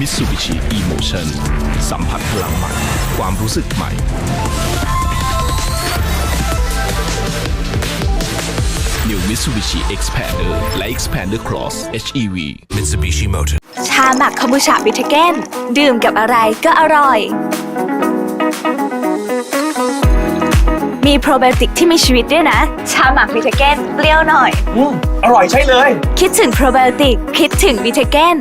Mitsubishi Emotion สัมผัสพลังใหม่ ความรู้สึกใหม่ New Mitsubishi Xpander และ Xpander Cross HEV Mitsubishi Motor ชาหมักคอมบูชาบิทเกนดื่มกับอะไรก็อร่อย มีโปรไบโอติกที่มีชีวิตด้วยนะ ชาหมักบิทเกนเปรี้ยวหน่อย อืมอร่อยใช่เลย คิดถึงโปรไบโอติก คิดถึงบิทเกน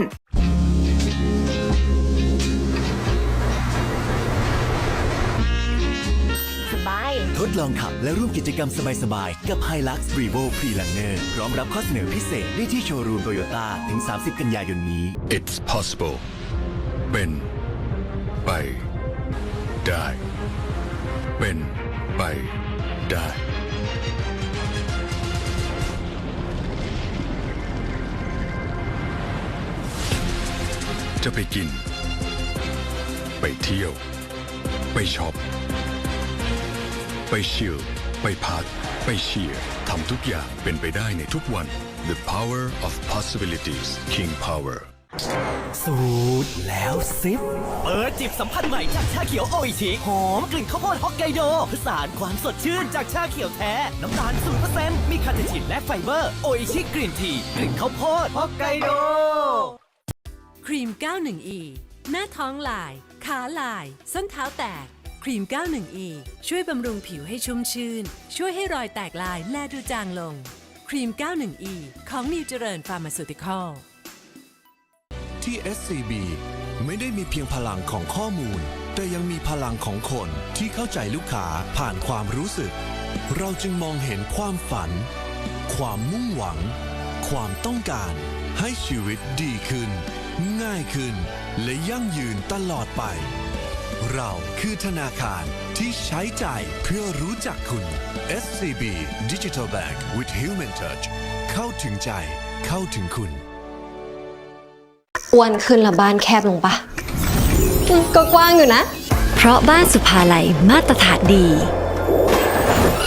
ดลองขับและร่วมกิจกรรมสบายๆ กับ Hilux Revo Freelander พร้อมรับข้อเสนอพิเศษได้ที่โชว์รูมโตโยต้าถึง 30 กันยายนนี้ It's possible เป็น ไป ได้ เป็น ไป ได้ จะไปกิน ไปเที่ยว ไปช็อป ไปชิล ไปพัก ไปเชียร์ทำทุกอย่างเป็นไปได้ในทุกวัน The power of possibilities King Power สูตรแล้วซิปเปิดจิบสัมผัสใหม่จากชาเขียวโออิชิหอมกลิ่นข้าวโพดฮอกไกโดผสานความสดชื่นจากชาเขียวแท้ น้ำตาล0%มีคาเทชินและไฟเบอร์ โออิชิกลิ่นทีกลิ่นข้าวโพดฮอกไกโด ครีม 91E หน้าท้องลาย ขาลาย ส้นเท้าแตก ครีม 91E ช่วยบำรุงผิวให้ชุ่มชื่น ช่วยให้รอยแตกลายและดูจางลง ครีม 91E ของนิวเจริญฟาร์มาซูติคอลที่ SCB ไม่ได้มีเพียงพลังของข้อมูล แต่ยังมีพลังของคนที่เข้าใจลูกค้าผ่านความรู้สึก เราจึงมองเห็นความฝัน ความมุ่งหวัง ความต้องการ ให้ชีวิตดีขึ้น ง่ายขึ้น และยั่งยืนตลอดไป เราคือธนาคารที่ใช้ใจายเพื่อรู้จักคุณ SCB Digital Bank with Human Touch เข้าถึงใจ เข้าถึงคุณอ้วนขึ้นและบ้านแคบลงปะอืมก็กว้างอยู่นะ เพราะบ้านสุภาลัยมาตรฐานดี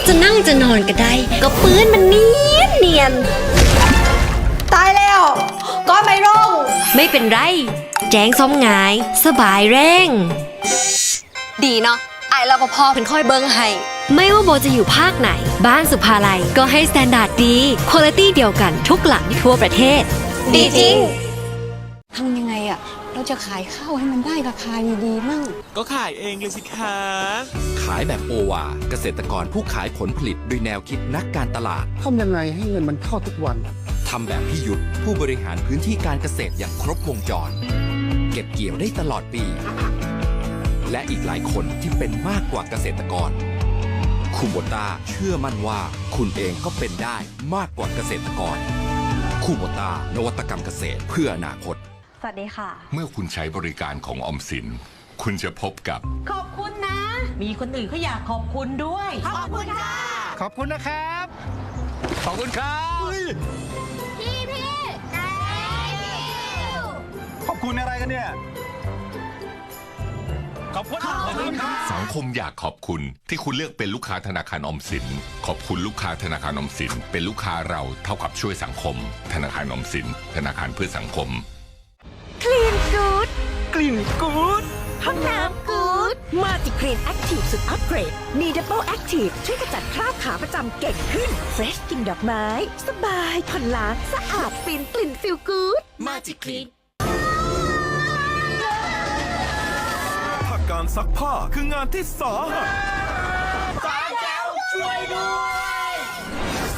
จะนั่งจะนอนก็ได้ ก็ปื้นมันเนียนเนียน ตายแล้วก้อนไม่ร่ง ไม่เป็นไร แจ้งซ้อมงาย สบายแรง ดีเนาะไอรปภเป็นค่อยเบิ้งให้ ไม่ว่าโบจะอยู่ภาคไหน บ้านสุภาลัยก็ให้สแตนดาร์ดดีคุณภาพเดียวกันทุกหลังทั่วประเทศ ดีจริง ทำยังไงอะเราจะขายข้าวให้มันได้ราคาดีๆมั่ง ก็ขายเองเลยสิคะ ขายแบบโอวา เกษตรกรผู้ขายผลผลิตด้วยแนวคิดนักการตลาดทำยังไงให้เงินมันเข้าทุกวัน ทำแบบพี่ยุทธผู้บริหารพื้นที่การเกษตรอย่างครบวงจร เก็บเกี่ยวได้ตลอดปี และอีกหลายคนที่เป็นมากกว่าเกษตรกรคูโบต้าเชื่อมั่นว่าคุณเองก็เป็นได้มากกว่าเกษตรกรคูโบต้านวัตกรรมเกษตรเพื่ออนาคต สวัสดีค่ะ เมื่อคุณใช้บริการของออมสิน คุณจะพบกับ ขอบคุณนะ มีคนอื่นเขาอยากขอบคุณด้วย ขอบคุณค่ะ ขอบคุณนะครับ ขอบคุณครับ พี่พี่ ขอบคุณอะไรกันเนี่ย ขอบคุณขอบคุณครับสังคมอยากขอบคุณที่คุณเลือกเป็นลูกค้าธนาคารออมสิน ขอบคุณลูกค้าธนาคารออมสิน เป็นลูกค้าเราเท่ากับช่วยสังคม ธนาคารออมสิน ธนาคารเพื่อสังคม คลีนกูดกลิ่นกู๊ดห้องน้ำกูดมาจิครีนแอคทีฟสุดอัปเกรดมีดับเบิลแอคทีฟช่วยขจัดคราบขาประจำเก่งขึ้นเฟรชกลินดอกไม้ สบายผ่อนล้างสะอาดฟินกลิ่นฟิลกูดมาจิคลีน การซักผ้าคืองานที่สาหัส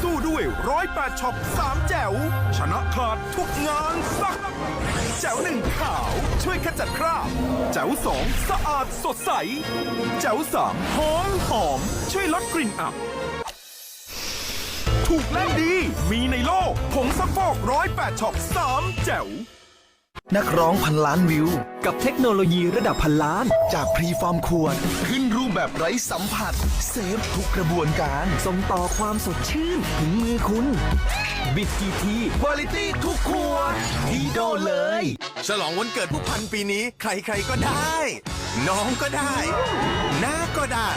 สู้ด้วยร้อยแปดช็อปสามแจ๋วชนะขาดทุกงานซัก แจ๋วหนึ่งขาวช่วยขจัดคราบ แจ๋วสองสะอาดสดใส แจ๋วสามหอมหอม ช่วยลดกลิ่นอับถูกและดี มีในโลกผงซักฟอกร้อยแปดช็อปสามแจ๋ว นักร้องพันล้านวิว กับเทคโนโลยีระดับพันล้าน จากพรีฟอร์มขวด ขึ้นรูปแบบไร้สัมผัส เซฟทุกกระบวนการ ส่งต่อความสดชื่น ถึงมือคุณ บิดกี่ทีคุณภาพทุกขวดดีโดเลย ฉลองวันเกิดผู้พันปีนี้ ใครๆก็ได้ น้องก็ได้น้าก็ได้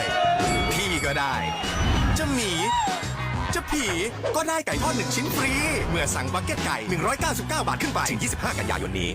พี่ก็ได้ จะหมี จะผี ก็ได้ไก่ทอดหนึ่งชิ้นฟรี เมื่อสั่งบักเก็ตไก่ 199 บาทขึ้นไปถึง25 กันยายนนี้